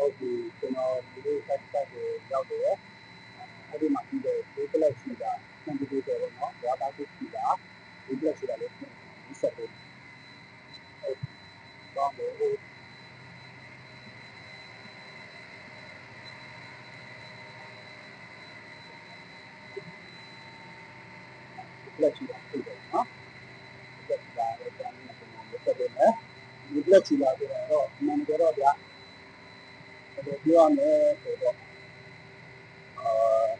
ဟုတ်ပြီကျွန်တော်ဒီဆက်ဆက်ကိုရောက်တယ်အဲ့ဒီမှာပြီးတော့ဒီကလပ်ရှိတာကွန်ပျူတာပေါ့နော်ဝါတာကိုရှိတာဒီကလပ်ရှိတာလေးဒီဆက်ကိုဟုတ်တော့ဘူးလက်ရှိတာဖြစ်တယ်နော်လက်ရှိတာလည်းကျွန်တော်တို့ဆက်တယ်နော်ဒီလက်ရှိတာဆိုတော့အမှန်တော့ဗျာ ဒါပြောရမယ်ဆိုတော့အာ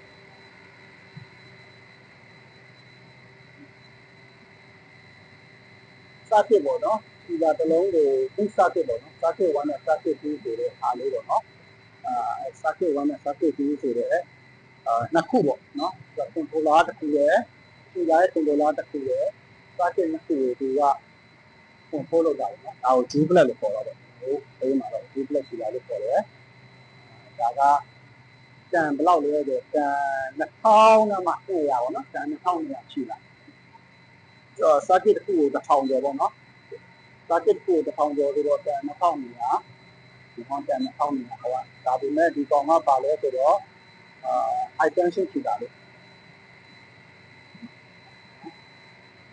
စသစ်ပေါ့နော်ဒီကတလုံးကိုဒီစသစ်ပေါ့နော်စသစ်1နဲ့စသစ်2ဆိုတဲ့အားလေးပေါ့နော်အာစသစ်1နဲ့စသစ်2ဆိုတဲ့အာနှစ်ခုပေါ့နော်ကွန်ထရိုလာတစ်ခုရဲ့ဒီကရဲ့ကွန်ထရိုလာတစ်ခုရဲ့စသစ်နှစ်ခုကိုဒီကကွန်ထရိုးလုပ်တာပေါ့နော်ဒါကို G plus လို့ခေါ်တာပေါ့ဟိုအေးမှာတော့ G plus ရှိတာလို့ခေါ်တယ် ဒါကတန်ဘယ်လောက်လဲဆိုတော့တန်2000နဲ့မှ200ပေါ့နော်တန်2000ရှိလာအဲ့ circuit တစ်ခုကို1000ကျော်ပေါ့နော် circuit တစ်ခုကို1000ကျော်ဆိုတော့တန်2000နေရဒီဟောတန်2000နေရဟောဒါပေမဲ့ဒီကောင်ကပါလဲဆိုတော့အာ high tension ရှိတာလေ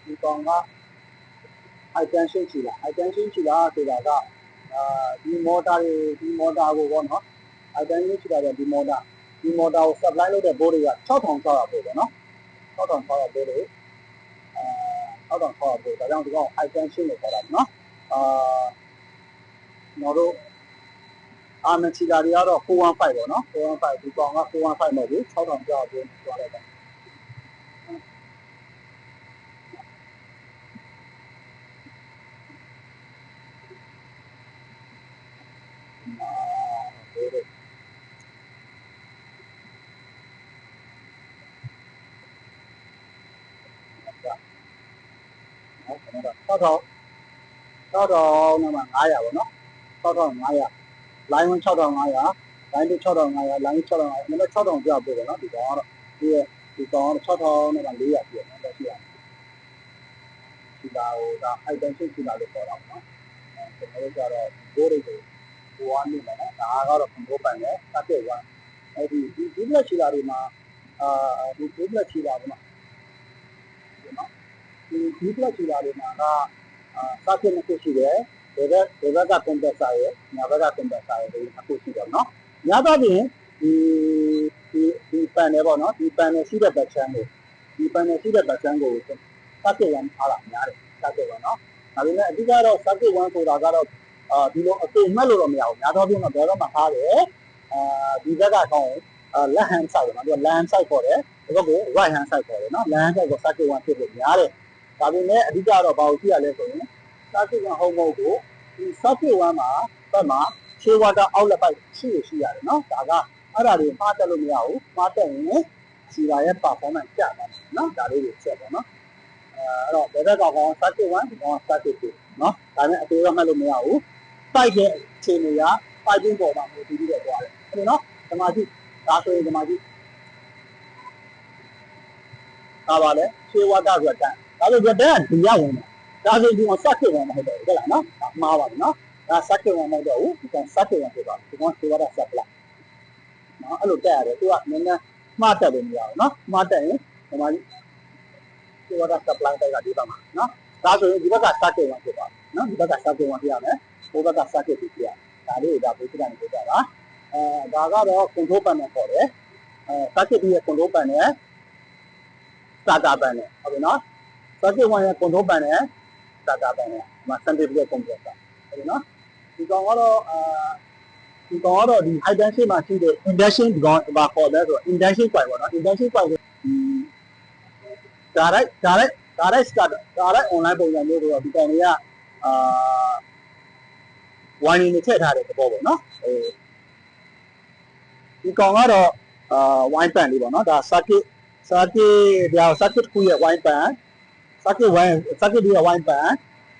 ဒီကောင်က high tension ရှိတာ high tension ရှိတာဆိုတာကအာဒီ motor တွေဒီ motor ကိုပေါ့နော် high tension ရှိတာကဒီ motor ဒီ motor ကို supply လုပ်တဲ့ board တွေက6600ပို့ပေါ့နော်6600ပို့လို့အာ6600ပို့ဒါကြောင့်ဒီကောင် high tension လို့ခေါ်တာနော်အာကျွန်တော်တို့အာမချီတာတွေကတော့415ပေါ့နော်415ဒီကောင်က415မဟုတ်ဘူး6000ကျော်ပို့သွားလိုက်တာအာဒီလိုနော်ကျွန်တော် 6000 6000နဲ့မှ900ပေါ့နော်6500 line 1 6500 line 2 6500 line 6500နံပါတ်6000ပြပို့ပေါ့နော်ဒီကောင်ကတော့ဒီရဲ့ဒီကောင်ကတော့6000နဲ့မှ400ပြည့်နော်တက်ရှိရတယ်ဒီလာဟိုဒါ high tension ဒီလာလို့ခေါ်တာပေါ့နော်ကျွန်တော်တို့ကျတော့ဘိုးတွေကိုဟိုအားနေတယ်နော်ဒါကတော့ control ပန်တယ် circuit 1အဲ့ဒီဒီဒီလက်ချီလာတွေမှာအာဒီဒီလက်ချီလာပေါ့နော် ဒီနော်ဒီဒီလက်ချီလာတွေမှာကအာ circuit နှစ်ခုရှိတယ်ဒီဘက်ဒီဘက်က compressor ရယ်ညာဘက်က compressor ရယ်ဒီနှစ်ခုရှိတယ်နော်ညာတော့ပြင်ဒီဒီဒီ panel ပေါ့နော်ဒီ panel ရှိတဲ့ back channel ကိုဒီ panel ရှိတဲ့ back channel ကို circuit 1ထားတာများတယ် circuit 1နော်ဒါပေမဲ့အဓိကတော့ circuit 1ဆိုတာကတော့အာဒီလိုအသိမှတ်လို့တော့မရဘူးညာတော့ပြင်တော့ဘယ်တော့မှထားတယ်အာဒီဘက်ကကောင်းအာ left hand side ပေါ့နော်ဒီ left hand side ခေါ်တယ် ဒီဘက်ကို right hand side ခေါ်တယ်နော် left hand side ကို circuit 1ဖြစ်လို့များတယ်ဒါပေမဲ့အဓိကတော့ဘာလို့ကြည့်ရလဲဆိုရင် circuit 1 home mode ကိုဒီ circuit 1မှာဘက်မှာ shea water outlet pipe ရှိရရှိရတယ်နော်ဒါကအဲ့ဒါတွေမှားတက်လို့မရဘူးမှားတက်ရင်စီလာရဲ့ performance ကျသွားတယ်နော်ဒါလေးတွေချက်ပါနော်အဲအဲ့တော့ဘယ်ဘက်ကကောင်း circuit 1ဒီကောင် circuit 2နော်ဒါနဲ့အသေးတော့မှတ်လို့မရဘူး pipe ရဲ့အခြေအနေက piping ပေါ်မှာမူတည်ပြီးတော့သွားတယ်အဲ့နော်ဓမ္မကြီးဒါဆိုရင်ဓမ္မကြီး ဒါပါလေ shea water ဆိုတာတန်ဒါဆိုတော့တန်ကဒီရဝင်တယ်ဒါဆိုဒီကောင် circuit 1မဟုတ်တော့ဘူးဟုတ်လားနော်မှားပါပြီနော်ဒါ circuit 1မဟုတ်တော့ဘူးဒီကောင် circuit 1ဖြစ်သွားတယ်ဒီကောင် shea water supply နော်အဲ့လိုတက်ရတယ်သူကနည်းနည်းမှားတက်လို့မရဘူးနော်မှားတက်ရင်ဓမ္မကြီး shea water supply တိုက်ကဒီဘက်မှာနော်ဒါဆိုရင်ဒီဘက်က circuit 1ဖြစ်သွားတယ်နော်ဒီဘက်က circuit 1ဖြစ်ရမယ်ဟိုဘက်က circuit 2ဖြစ်ရဒါလေးကိုဒါဘိုးစစ်ကနေပြောကြတာအဲဒါကတော့ control panel ခေါ်တယ်အဲ circuit 2ရဲ့ control panel starter panel ဟုတ်ပြီနော် circuit 1ရဲ့ control panel starter panel မှာ centrifugal compressor ဟုတ်ပြီနော်ဒီကောင်ကတော့အာဒီကောင်ကတော့ဒီ high tension မှာရှိတဲ့ induction ဒီကောင်ဘာခေါ်လဲဆိုတော့ induction coil ပေါ့နော် induction coil ကိုဒီ direct direct direct start direct online ပုံစံမျိုးဆိုတော့ဒီကောင်တွေကအာ winding တွေထည့်ထားတဲ့သဘောပေါ့နော်ဟိုဒီကောင်ကတော့အာ wine pan လေးပေါ့နော်ဒါ circuit circuit ဒါ circuit တစ်ခုရဲ့ wine pan circuit wine circuit ရဲ့ wine pan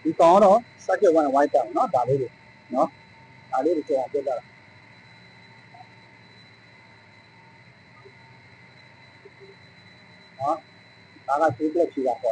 ဒီကောင်ကတော့ circuit wine wine pan เนาะဒါလေးတွေเนาะဒါလေးတွေကြောက်ပြတာเนาะဒါက duplex ရှိတာပေါ့